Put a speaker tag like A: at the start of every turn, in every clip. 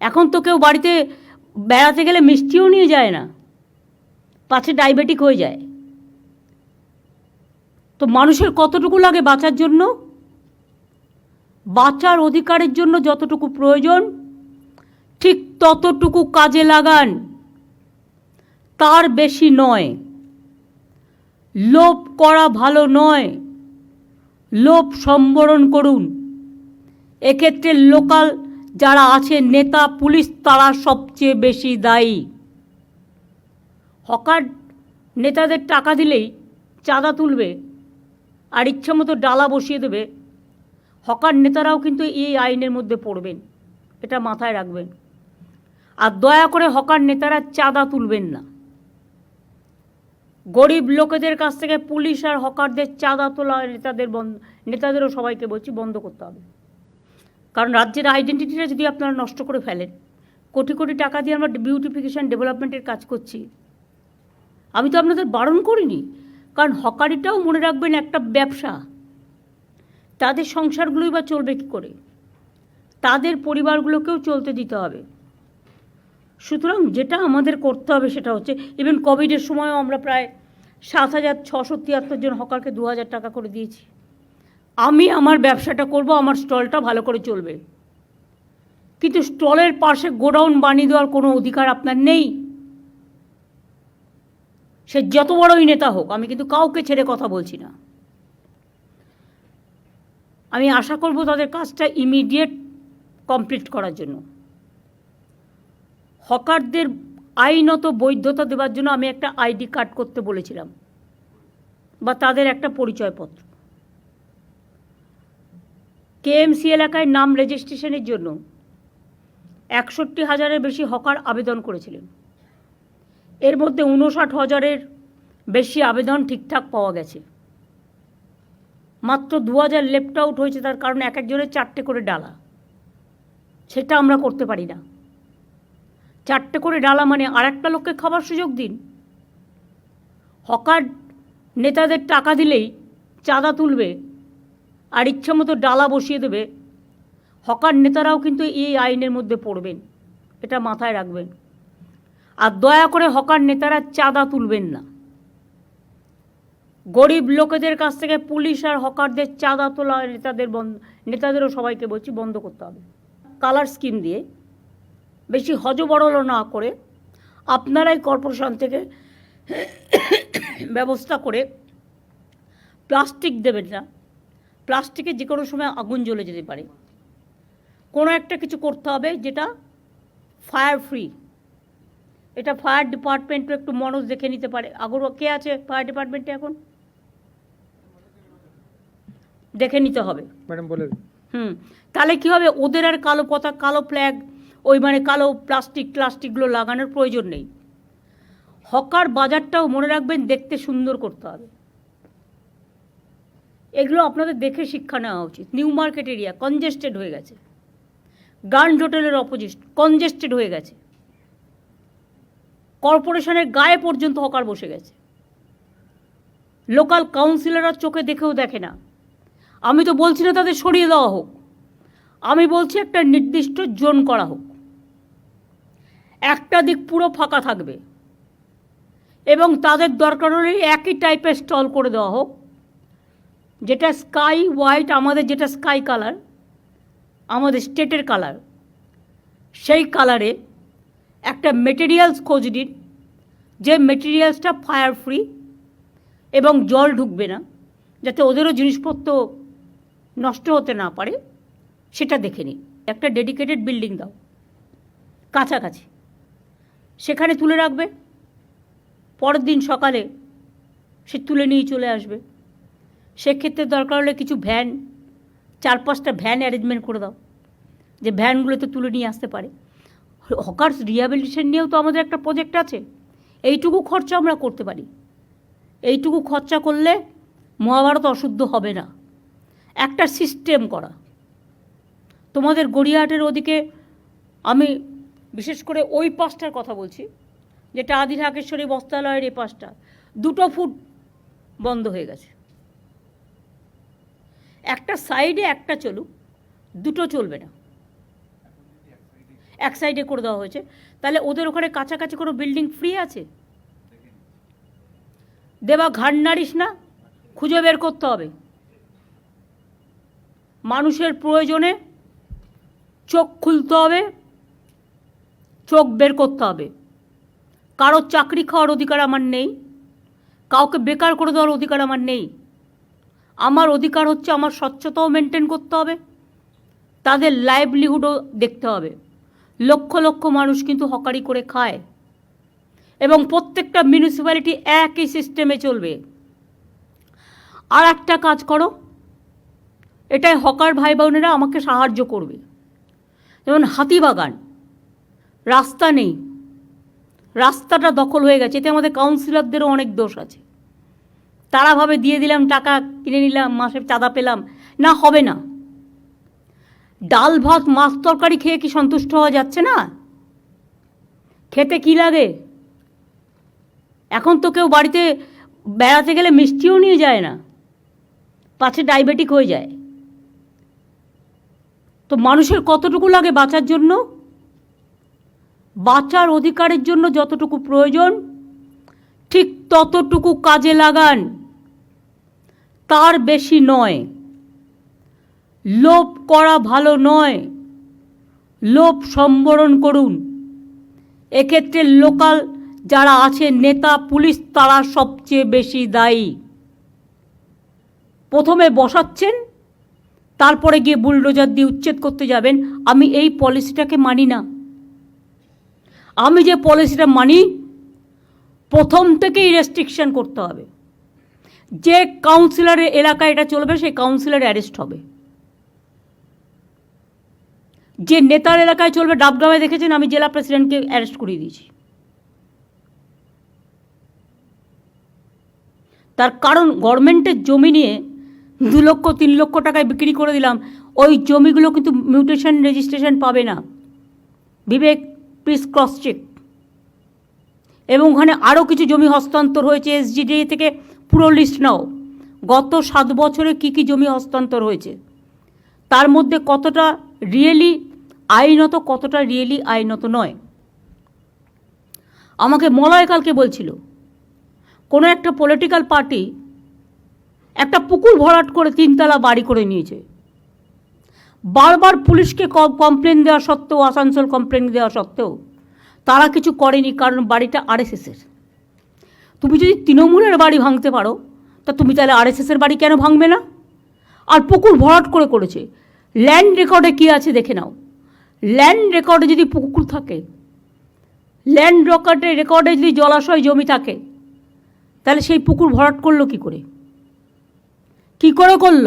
A: এখন তো কেউ বাড়িতে বেড়াতে গেলে মিষ্টিও নিয়ে যায় না। পাছে ডায়াবেটিক হয়ে যায়। তো মানুষের কতটুকু লাগে বাঁচার জন্য? বাঁচার অধিকারের জন্য যতটুকু প্রয়োজন, ঠিক ততটুকু কাজে লাগান। তার বেশি নয়। লোভ করা ভালো নয়। লোভ সম্বরণ করুন। এক্ষেত্রে লোকাল যারা আছে নেতা, পুলিশ, তারা সবচেয়ে বেশি দায়ী। হকার নেতাদের টাকা দিলেই চাঁদা তুলবে আর ইচ্ছা মতো ডালা বসিয়ে দেবে। হকার নেতারাও কিন্তু এই আইনের মধ্যে পড়বেন, এটা মাথায় রাখবেন। আর দয়া করে হকার নেতারা চাঁদা তুলবেন না। গরিব লোকেদের কাছ থেকে পুলিশ আর হকারদের চাঁদা তোলা নেতাদের বন্ধ, নেতাদেরও সবাইকে বলছি বন্ধ করতে হবে। কারণ রাজ্যের আইডেন্টিটিটা যদি আপনারা নষ্ট করে ফেলেন, কোটি কোটি টাকা দিয়ে আমরা বিউটিফিকেশান ডেভেলপমেন্টের কাজ করছি। আমি তো আপনাদের বারণ করিনি, কারণ হকারিটাও মনে রাখবেন একটা ব্যবসা। তাদের সংসারগুলোই বা চলবে কী করে? তাদের পরিবারগুলোকেও চলতে দিতে হবে। সুতরাং যেটা আমাদের করতে হবে সেটা হচ্ছে ইভেন কোভিডের সময়ও আমরা প্রায় সাত হাজার ছশো তিয়াত্তর জন হকারকে দু হাজার টাকা করে দিয়েছি। আমি আমার ব্যবসাটা করব, আমার স্টলটা ভালো করে চলবে। কিন্তু স্টলের পাশে গোডাউন বানিয়ে দেওয়ার কোনো অধিকার আপনার নেই। সে যত বড়ই নেতা হোক, আমি কিন্তু কাউকে ছেড়ে কথা বলছি না। আমি আশা করব তাদের কাজটা ইমিডিয়েট কমপ্লিট করার জন্য। হকারদের আইনত বৈধতা দেওয়ার জন্য আমি একটা আইডি কার্ড করতে বলেছিলাম, বা তাদের একটা পরিচয়পত্র। কেএমসি এলাকায় নাম রেজিস্ট্রেশনের জন্য একষট্টি হাজারের বেশি হকার আবেদন করেছিলেন। এর মধ্যে উনষাট হাজারের বেশি আবেদন ঠিকঠাক পাওয়া গেছে। মাত্র দু হাজার লেফট আউট হয়েছে তার কারণ এক একজনের চারটে করে ডালা। সেটা আমরা করতে পারি না। চারটে করে ডালা মানে আর একটা লোককে খাবার সুযোগ দিন। হকার নেতাদের টাকা দিলেই চাঁদা তুলবে। আর ইচ্ছা মতো ডালা বসিয়ে দেবে। হকার নেতারাও কিন্তু এই আইনের মধ্যে পড়বেন, এটা মাথায় রাখবেন। আর দয়া করে হকার নেতারা চাঁদা তুলবেন না। গরিব লোকেদের কাছ থেকে পুলিশ আর হকারদের চাঁদা তোলা নেতাদের বন্ধ নেতাদেরও সবাইকে বলছি বন্ধ করতে হবে। কালার স্কিম দিয়ে বেশি হজবরল না করে আপনারাই কর্পোরেশন থেকে ব্যবস্থা করে প্লাস্টিক দেবেন না। প্লাস্টিকে যে কোনো সময় আগুন জ্বলে যেতে পারে। কোনো একটা কিছু করতে হবে যেটা ফায়ার ফ্রি এটা ফায়ার ডিপার্টমেন্টও একটু মনোজ দেখে নিতে পারে। আগর কে আছে ফায়ার ডিপার্টমেন্টে এখন? দেখে নিতে হবে।
B: ম্যাডাম বলে
A: হুম তাহলে কী হবে? ওদের আর কালো পতাকা কালো ফ্ল্যাগ ওই মানে কালো প্লাস্টিক প্লাস্টিকগুলো লাগানোর প্রয়োজন নেই। হকার বাজারটাও মনে রাখবেন দেখতে সুন্দর করতে হবে। এগুলো আপনাদের দেখে শিক্ষা নেওয়া উচিত। নিউ মার্কেট এরিয়া কনজেস্টেড হয়ে গেছে। গার্ড হোটেলের অপোজিট কনজেস্টেড হয়ে গেছে। কর্পোরেশনের গায়ে পর্যন্ত হকার বসে গেছে। লোকাল কাউন্সিলররা চোখে দেখেও দেখে না। আমি তো বলছি না তাদের সরিয়ে দেওয়া হোক। আমি বলছি একটা নির্দিষ্ট জোন করা হোক। একটা দিক পুরো ফাঁকা থাকবে। এবং তাদের দরকার হলে একই টাইপের স্টল করে দেওয়া হোক। যেটা স্কাই হোয়াইট আমাদের যেটা স্কাই কালার আমাদের স্টেটের কালার সেই কালারে একটা মেটেরিয়ালস খোঁজ দিন যে মেটেরিয়ালসটা ফায়ার ফ্রি এবং জল ঢুকবে না, যাতে ওদেরও জিনিসপত্র নষ্ট হতে না পারে, সেটা দেখে নিন। একটা ডেডিকেটেড বিল্ডিং দাও, কাছাকাছি। সেখানে তুলে রাখবে, পরের দিন সকালে সে তুলে নিয়ে চলে আসবে। সেক্ষেত্রে দরকার হলে কিছু ভ্যান চার পাঁচটা ভ্যান অ্যারেঞ্জমেন্ট করে দাও, যে ভ্যানগুলোতে তুলে নিয়ে আসতে পারে। হকার্স রিহ্যাবিলিটেশন নিয়েও তো আমাদের একটা প্রজেক্ট আছে। এইটুকু খরচা আমরা করতে পারি। এইটুকু খরচা করলে মহাভারত অশুদ্ধ হবে না। একটা সিস্টেম করা। তোমাদের গড়িয়াহাটের ওদিকে আমি বিশেষ করে ওই পাশটার কথা বলছি, যেটা আদি ঢাকেশ্বরী বস্ত্রালয়ের এই পাশটা। দুটো ফুট বন্ধ হয়ে গেছে। একটা সাইডে একটা চলুক, দুটো চলবে না। এক সাইডে করে দেওয়া হয়েছে। তাহলে ওদের ওখানে কাছাকাছি কোনো বিল্ডিং ফ্রি আছে? দেবা ঘাড় নাড়িস না, খুঁজে বের করতে হবে। মানুষের প্রয়োজনে চোখ খুলতে হবে, চোখ বের করতে হবে। কারোর চাকরি খাওয়ার অধিকার আমার নেই, কাউকে বেকার করে দেওয়ার অধিকার আমার নেই। আমার অধিকার হচ্ছে আমার স্বচ্ছতাও মেনটেন করতে হবে। তাদের লাইভলিহুডও দেখতে হবে। লক্ষ লক্ষ মানুষ কিন্তু হকারি করে খায়। এবং প্রত্যেকটা মিউনিসিপ্যালিটি একই সিস্টেমে চলবে। আর একটা কাজ করো, এটাই হকার ভাই বোনেরা আমাকে সাহায্য করবে। যেমন হাতিবাগান, রাস্তা নেই। রাস্তাটা দখল হয়ে গেছে। এতে আমাদের কাউন্সিলরদেরও অনেক দোষ আছে। তারা ভাবে দিয়ে দিলাম, টাকা কিনে নিলাম, মাসে চাঁদা পেলাম, না হবে না। ডাল ভাত, মাছ তরকারি খেয়ে কি সন্তুষ্ট হওয়া যাচ্ছে না? খেতে কি লাগে? এখন তো কেউ বাড়িতে বেড়াতে গেলে মিষ্টিও নিয়ে যায় না। পাছে ডায়াবেটিক হয়ে যায়। তো মানুষের কতটুকু লাগে বাঁচার জন্য? বাঁচার অধিকারের জন্য যতটুকু প্রয়োজন, ঠিক ততটুকু কাজে লাগান। তার বেশি নয়। লোভ করা ভালো নয়। লোভ সম্বরণ করুন। এক্ষেত্রে লোকাল যারা আছে, নেতা, পুলিশ, তারা সবচেয়ে বেশি দায়ী। প্রথমে বসাচ্ছেন, তারপরে গিয়ে বুলডোজার দিয়ে উচ্ছেদ করতে যাবেন। আমি এই পলিসিটাকে মানি না। আমি যে পলিসিটা মানি, প্রথম থেকেই রেস্ট্রিকশন করতে হবে। যে কাউন্সিলরের এলাকায় এটা চলবে, সেই কাউন্সিলর অ্যারেস্ট হবে। যে নেতার এলাকায় চলবে ডাবগ্রামে দেখেছেন, আমি জেলা প্রেসিডেন্টকে অ্যারেস্ট করিয়ে দিয়েছি। তার কারণ, গভর্নমেন্টের জমি নিয়ে দু লক্ষ, তিন লক্ষ টাকায় বিক্রি করে দিলাম। ওই জমিগুলো কিন্তু মিউটেশন রেজিস্ট্রেশন পাবে না। বিবেক প্লিজ ক্রস চেক এবং ওখানে আরও কিছু জমি হস্তান্তর হয়েছে এসজিডি থেকে পুরো লিস্ট নাও। গত সাত বছরে কি কি জমি হস্তান্তর হয়েছে? তার মধ্যে কতটা রিয়েলি আইনত, কতটা রিয়েলি আইনত নয়। আমাকে মলয় কালকে বলছিল, কোনো একটা পলিটিক্যাল পার্টি একটা পুকুর ভরাট করে তিনতলা বাড়ি করে নিয়েছে। বারবার পুলিশকে কমপ্লেন দেওয়া সত্ত্বেও, আসানসোল কমপ্লেন দেওয়া সত্ত্বেও তারা কিছু করেনি কারণ বাড়িটা আরএসএসের তুমি যদি তৃণমূলের বাড়ি ভাঙতে পারো, তা তুমি তাহলে আরএসএসের বাড়ি কেন ভাঙবে না? আর পুকুর ভরাট করে করেছে। ল্যান্ড রেকর্ডে কী আছে দেখে নাও। ল্যান্ড রেকর্ডে যদি পুকুর থাকে, ল্যান্ড রেকর্ডে রেকর্ডে যদি জলাশয়, জমি থাকে, তাহলে সেই পুকুর ভরাট করল কি করে? কি করে করল?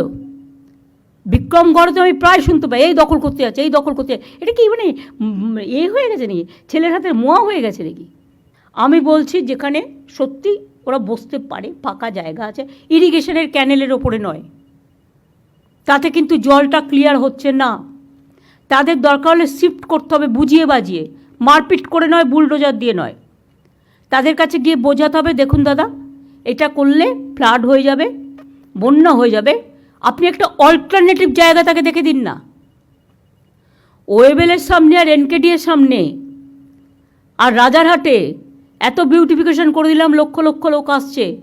A: বিক্রমগড়ে তো আমি প্রায় শুনতে পাই, এই দখল করতে যাচ্ছে, এই দখল করতে যাচ্ছে। এটা কি মানে এ হয়ে গেছে নাকি? ছেলের হাতে মোয়া হয়ে গেছে নাকি? আমি বলছি যেখানে সত্যি ওরা বসতে পারে, ফাঁকা জায়গা আছে। ইরিগেশনের ক্যানেলের ওপরে নয়। তাতে কিন্তু জলটা ক্লিয়ার হচ্ছে না। তাদের দরকার হলে শিফট করতে হবে বুঝিয়ে বাজিয়ে। মারপিট করে নয় বুলডোজার দিয়ে নয়। তাদের কাছে গিয়ে বোঝাতে হবে, দেখুন দাদা, এটা করলে ফ্লাড হয়ে যাবে, বন্যা হয়ে যাবে। আপনি একটা অল্টারনেটিভ জায়গা তাকে দেখে দিন না। ওয়েবেলের সামনে আর এনকেডির সামনে আর রাজারহাটে এত বিউটিফিকেশন করে দিলাম, লক্ষ লক্ষ লোক আসছে।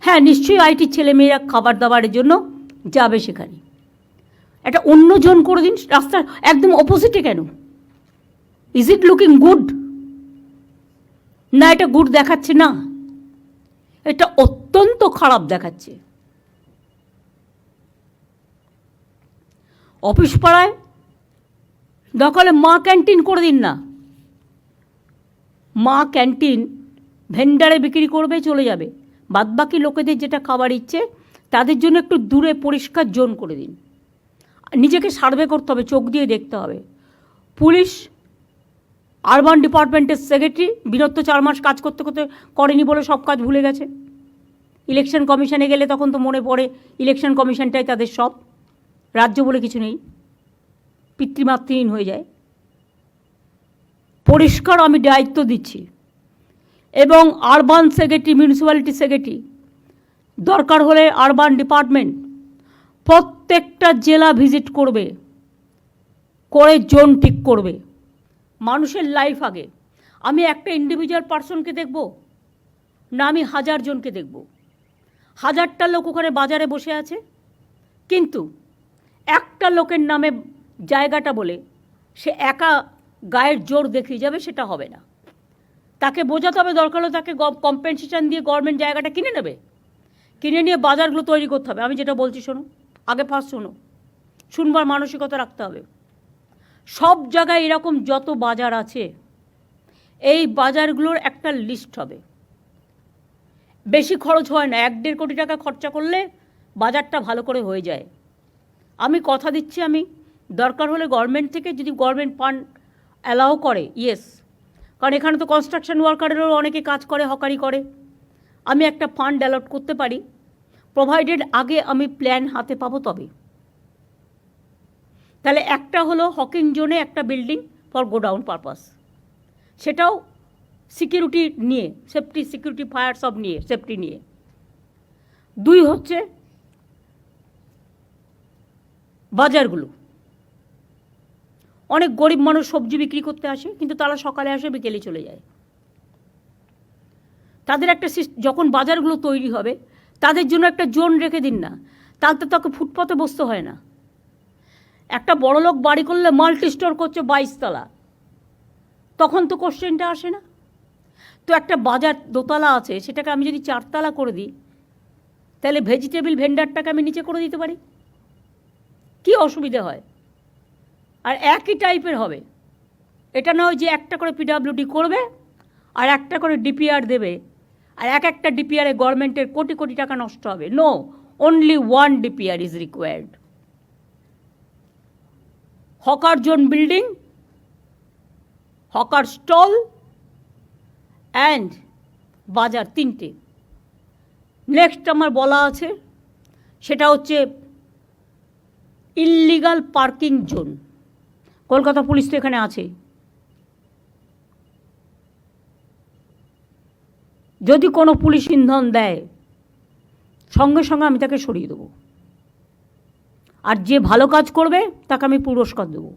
A: হ্যাঁ নিশ্চয়ই আইটির ছেলেমেয়েরা খাবার দাবারের জন্য যাবে সেখানে। একটা অন্য জন করে দিন রাস্তার একদম অপোজিটে কেন? ইজ ইট লুকিং গুড না, এটা গুড দেখাচ্ছে না। এটা অত্যন্ত খারাপ দেখাচ্ছে। অফিস পাড়ায় দখলে মা ক্যান্টিন করে দিন না। মা ক্যান্টিন ভেন্ডারে বিক্রি করবে, চলে যাবে। বাদবাকি লোকেদের যেটা খাবার ইচ্ছে, তাদের জন্য একটু দূরে পরিষ্কার জোন করে দিন। নিজেকে সার্ভে করতে হবে, চোখ দিয়ে দেখতে হবে। পুলিশ, আরবান ডিপার্টমেন্টের সেক্রেটারি বিরত চার মাস কাজ করতে করতে করেনি বলে সব কাজ ভুলে গেছে। ইলেকশন কমিশনে গেলে তখন তো মনে পড়ে, ইলেকশন কমিশনটাই তাদের সব। রাজ্য বলে কিছু নেই। পিতৃমাতৃহীন হয়ে যায়। পরিষ্কার আমি দায়িত্ব দিচ্ছি। এবং আরবান সেক্রেটারি মিউনিসিপ্যালিটি সেক্রেটারি দরকার হলে আরবান ডিপার্টমেন্ট প্রত্যেকটা জেলা ভিজিট করবে, করে জোন ঠিক করবে। মানুষের লাইফ আগে। আমি একটা ইন্ডিভিজুয়াল পার্সনকে দেখব না আমি হাজার জনকে দেখব। হাজারটা লোক ওখানে বাজারে বসে আছে। কিন্তু একটা লোকের নামে জায়গাটা বলে, সে একা গায়ের জোর দেখিয়ে যাবে, সেটা হবে না। তাকে বোঝাতে হবে দরকার হলে তাকে কম্পেনসেশন দিয়ে গভর্নমেন্ট জায়গাটা কিনে নেবে। কিনে নিয়ে বাজারগুলো তৈরি করতে হবে। আমি যেটা বলছি, শোনো। আগে ফার্স্ট শোনো। শুনবার মানসিকতা রাখতে হবে। সব জায়গায় এরকম যত বাজার আছে, এই বাজারগুলোর একটা লিস্ট হবে। বেশি খরচ হয় না। এক দেড় কোটি টাকা খরচা করলে বাজারটা ভালো করে হয়ে যায়। আমি কথা দিচ্ছি, আমি দরকার হলে গভর্নমেন্ট থেকে যদি গভর্নমেন্ট ফান্ড অ্যালাউ করে ইয়েস কারণ এখানে তো কনস্ট্রাকশন ওয়ার্কারেরও অনেকে কাজ করে, হকারি করে। আমি একটা ফান্ড অ্যালট করতে পারি। প্রোভাইডেড আগে আমি প্ল্যান হাতে পাবো তবে। তাহলে একটা হলো হকিং জোনে একটা বিল্ডিং ফর গোডাউন পারপাস সেটাও সিকিউরিটি নিয়ে সেফটি সিকিউরিটি ফায়ার সব নিয়ে সেফটি নিয়ে। দুই হচ্ছে বাজারগুলো। অনেক গরিব মানুষ সবজি বিক্রি করতে আসে, কিন্তু তারা সকালে আসে, বিকেলে চলে যায়। তাদের একটা যখন বাজারগুলো তৈরি হবে, তাদের জন্য একটা জোন রেখে দিন না। তাতে তাকে ফুটপাতে বসতে হয় না। একটা বড় লোক বাড়ি করলে মাল্টি স্টোর করছে বাইশতলা তখন তো কোশ্চেনটা আসে না। তো একটা বাজার দোতলা আছে, সেটাকে আমি যদি চারতলা করে দিই, তাহলে ভেজিটেবল ভেন্ডারটাকে আমি নিচে করে দিতে পারি। কি অসুবিধা হয়? আর একই টাইপের হবে। এটা নয় যে একটা করে পিডাব্লিউডি করবে আর একটা করে ডিপিআর দেবে। আর এক একটা ডিপিআরে গভর্নমেন্টের কোটি কোটি টাকা নষ্ট হবে। No only one DPR is required hawker zone building hawker stall and bazaar তিনটে। নেক্সট আমার বলা আছে, সেটা হচ্ছে illegal parking zone Kolkata police তো এখানে আছে। যদি কোনো পুলিশ ইন্ধন দেয়, সঙ্গে সঙ্গে আমি তাকে সরিয়ে দেবো। আর যে ভালো কাজ করবে, তাকে আমি পুরস্কার দেবো।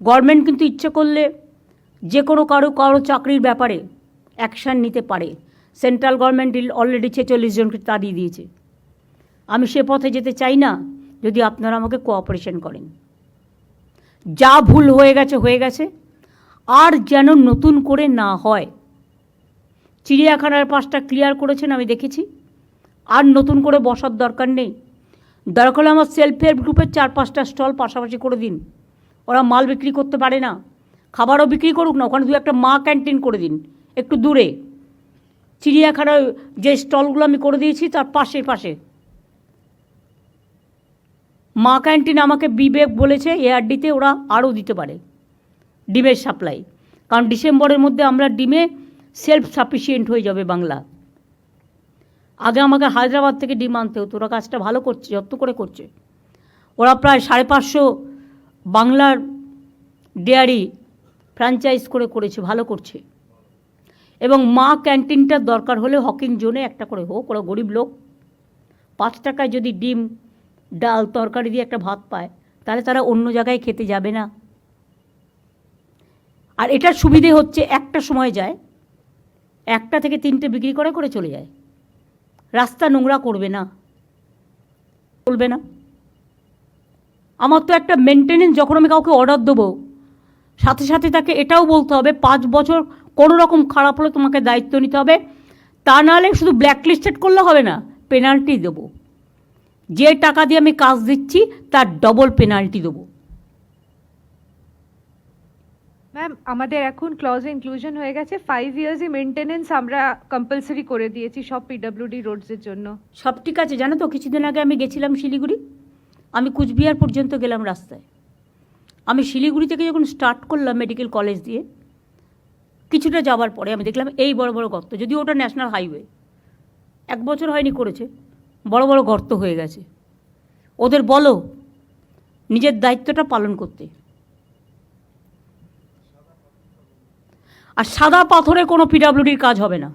A: গভর্নমেন্ট কিন্তু ইচ্ছে করলে যে কোনো কারও কারও চাকরির ব্যাপারে অ্যাকশান নিতে পারে। সেন্ট্রাল গভর্নমেন্ট অলরেডি ছেচল্লিশ জনকে তাড়িয়ে দিয়েছে। আমি সে পথে যেতে চাই না যদি আপনারা আমাকে কোঅপারেশন করেন। যা ভুল হয়ে গেছে হয়ে গেছে। আর যেন নতুন করে না হয়। চিড়িয়াখানার পাশটা ক্লিয়ার করেছেন, আমি দেখেছি। আর নতুন করে বসার দরকার নেই। দরকার হলে আমার সেলফ হেল্প গ্রুপের চার পাঁচটা স্টল পাশাপাশি করে দিন। ওরা মাল বিক্রি করতে পারে না। খাবারও বিক্রি করুক না, ওখানে দু একটা মা ক্যান্টিন করে দিন, একটু দূরে। চিড়িয়াখানার যে স্টলগুলো আমি করে দিয়েছি, তার পাশে পাশে। মা ক্যান্টিন আমাকে বিবেক বলেছে এআরডিতে ওরা আরও দিতে পারে। ডিমের সাপ্লাই। কারণ ডিসেম্বরের মধ্যে আমরা ডিমে সেলফ সাফিসিয়েন্ট হয়ে যাবে বাংলা। আগে আমাকে হায়দ্রাবাদ থেকে ডিম আনতে হতো, ওরা কাজটা ভালো করছে, যত্ন করে করছে। ওরা প্রায় সাড়ে পাঁচশো বাংলার ডেয়ারি ফ্র্যাঞ্চাইজ করে করেছে, ভালো করছে। এবং মা ক্যান্টিনটার দরকার হলে হকিং জোনে একটা করে হোক, ওরা গরিব লোক। পাঁচ টাকায় যদি ডিম ডাল তরকারি দিয়ে একটা ভাত পায়, তাহলে তারা অন্য জায়গায় খেতে যাবে না। আর এটার সুবিধে হচ্ছে একটা সময় যায়, একটা থেকে তিনটে বিক্রি করে করে চলে যায়। রাস্তা নোংরা করবে না, চলবে না। আমার তো একটা মেনটেনেন্স যখন আমি কাউকে অর্ডার দেবো, সাথে সাথে তাকে এটাও বলতে হবে, পাঁচ বছর কোনো রকম খারাপ হলে তোমাকে দায়িত্ব নিতে হবে। তা নাহলে শুধু ব্ল্যাকলিস্টেড করলে হবে না পেনাল্টি দেবো। যে টাকা দিয়ে আমি কাজ দিচ্ছি তার ডবল পেনাল্টি দেবো।
B: ম্যাম আমাদের এখন ক্লজে ইনক্লুশন হয়ে গেছে। ফাইভ ইয়ার্সই মেনটেনেন্স আমরা কম্পালসারি করে দিয়েছি সব পিডব্লিউডি রোডসের জন্য।
A: সব ঠিক আছে জানো তো কিছুদিন আগে আমি গেছিলাম শিলিগুড়ি। আমি কুচবিহার পর্যন্ত গেলাম রাস্তায়। আমি শিলিগুড়ি থেকে যখন স্টার্ট করলাম মেডিকেল কলেজ দিয়ে কিছুটা যাবার পরে আমি দেখলাম এই বড় বড় গর্ত। যদিও ওটা ন্যাশনাল হাইওয়ে এক বছর হয়নি করেছে। বড় বড় গর্ত হয়ে গেছে। ওদের বলো, নিজের দায়িত্বটা পালন করতে। আর সাদা পাথরে কোনো পিডাব্লিউডির কাজ হবে না।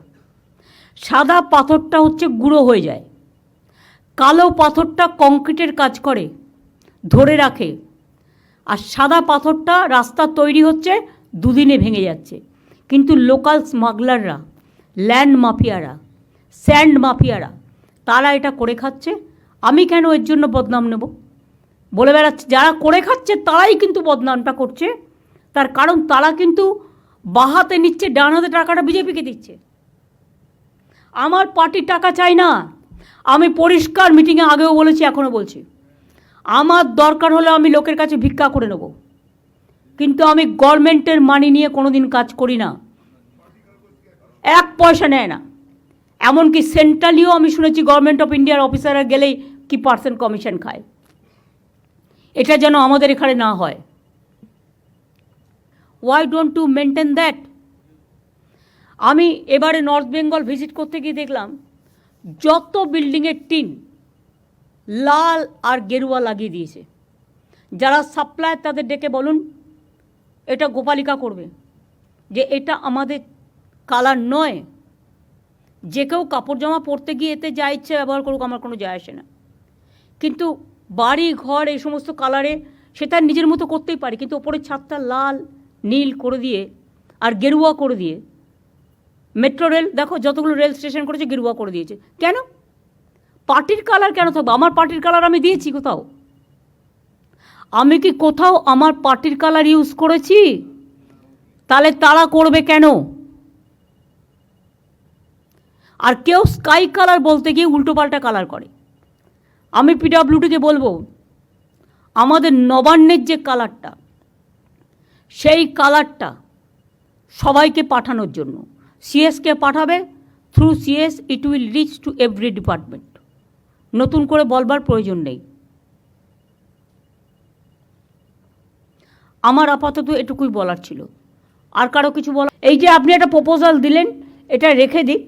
A: সাদা পাথরটা হচ্ছে গুঁড়ো হয়ে যায়। কালো পাথরটা কংক্রিটের কাজ করে, ধরে রাখে। আর সাদা পাথরটা রাস্তা তৈরি হচ্ছে, দুদিনে ভেঙে যাচ্ছে। কিন্তু লোকাল স্মাগলাররা, ল্যান্ড মাফিয়ারা, স্যান্ড মাফিয়ারা তারা এটা করে খাচ্ছে, আমি কেন এর জন্য বদনাম নেব? বলে বেড়াচ্ছে, যারা করে খাচ্ছে তারাই কিন্তু বদনামটা করছে। তার কারণ তারা কিন্তু বাহাতে নিচ্ছে, ডান হাতে টাকাটা বিজেপিকে দিচ্ছে। আমার পার্টির টাকা চাই না। আমি পরিষ্কার মিটিংয়ে আগেও বলেছি এখনও বলছি। আমার দরকার হলে আমি লোকের কাছে ভিক্ষা করে নেব। কিন্তু আমি গভর্নমেন্টের মানি নিয়ে কোনো দিন কাজ করি না। এক পয়সা নেয় না। এমনকি সেন্ট্রালিও আমি শুনেছি গভর্নমেন্ট অফ ইন্ডিয়ার অফিসাররা গেলেই কি পার্সেন্ট কমিশন খায়। এটা যেন আমাদের এখানে না হয়। Why don't to maintain that আমি এবারে নর্থ বেঙ্গল ভিজিট করতে গিয়ে দেখলাম, যত বিল্ডিংয়ের টিন লাল আর গেরুয়া লাগিয়ে দিয়েছে। যারা সাপ্লাই তাদের ডেকে বলুন, এটা গোপালিকা করবে। যে এটা আমাদের কালার নয় যে কেউ কাপড় জামা পরতে গিয়ে এতে যা ইচ্ছে ব্যবহার করুক, আমার কোনো যায় আসে না। কিন্তু বাড়ি, ঘর এই সমস্ত কালারে সেটা নিজের মতো করতেই পারি। কিন্তু ওপরের ছাদটা লাল, নীল করে দিয়ে আর গেরুয়া করে দিয়ে মেট্রো রেল দেখো যতগুলো রেল স্টেশন করেছে গেরুয়া করে দিয়েছে। কেন? পার্টির কালার কেন থাকবে? আমার পার্টির কালার আমি দিয়েছি কোথাও? আমি কি কোথাও আমার পার্টির কালার ইউজ করেছি? তাহলে তারা করবে কেন? আর কেউ স্কাই কালার বলতে গিয়ে উল্টোপাল্টা কালার করে। আমি পিডাব্লিউডিকে বলব, আমাদের নবান্নের যে কালারটা, সেই কালারটা সবাইকে পাঠানোর জন্য। সিএসকে পাঠাবে through CS it will reach to every department নতুন করে বলবার প্রয়োজন নেই। আমার আপাতত এটুকুই বলার ছিল। আর কারও কিছু বলা এই যে আপনি একটা প্রপোজাল দিলেন, এটা রেখে দিক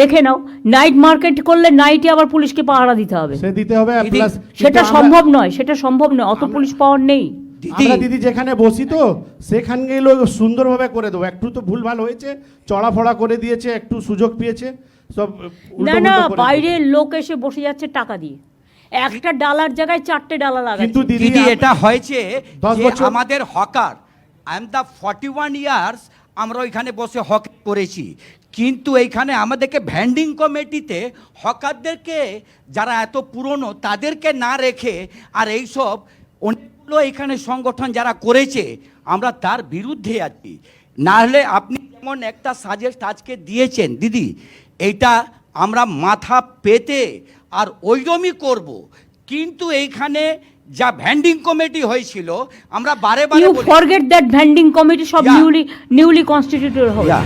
A: দেখে নাও নাইট মার্কেট করলে নাইটে আবার পুলিশকে পাহারা দিতে হবে।
C: সে দিতে হবে প্লাস
A: সেটা সম্ভব নয় সেটা সম্ভব নয় অত পুলিশ পাওয়ার নেই।
D: দিদি।
C: আমরা দিদি যেখানে বসি তো সেখানে গেলেও সুন্দরভাবে করে দেবো। একটু তো ভুলভাল হয়েছে চড়া ফড়া করে দিয়েছে একটু সুযোগ পেয়েছে সব
A: না না বাইরের লোক এসে বসে যাচ্ছে টাকা দিয়ে। একটা ডালার জায়গায় চারটে ডালা
C: কিন্তু
A: লাগাচ্ছে
C: দিদি
D: দিদি এটা হয়েছে যে আমাদের hawker I am the forty one years আমরা ওইখানে বসে হক করেছি। কিন্তু এইখানে আমাদেরকে ভ্যান্ডিং কমিটিতে হকারদেরকে যারা এত পুরনো তাদেরকে না রেখে আর এইসব অনেকগুলো এখানে সংগঠন যারা করেছে আমরা তার বিরুদ্ধে আছি। না হলে আপনি যেমন একটা সাজেস্ট আজকে দিয়েছেন দিদি এইটা আমরা মাথা পেতে আর ওইরমই করব। কিন্তু এইখানে যা ভ্যান্ডিং কমিটি হয়েছিল আমরা বারে বারে
A: you forget that vending committee সব নিউলি নিউলি কনস্টিটিউটেড
D: Yeah.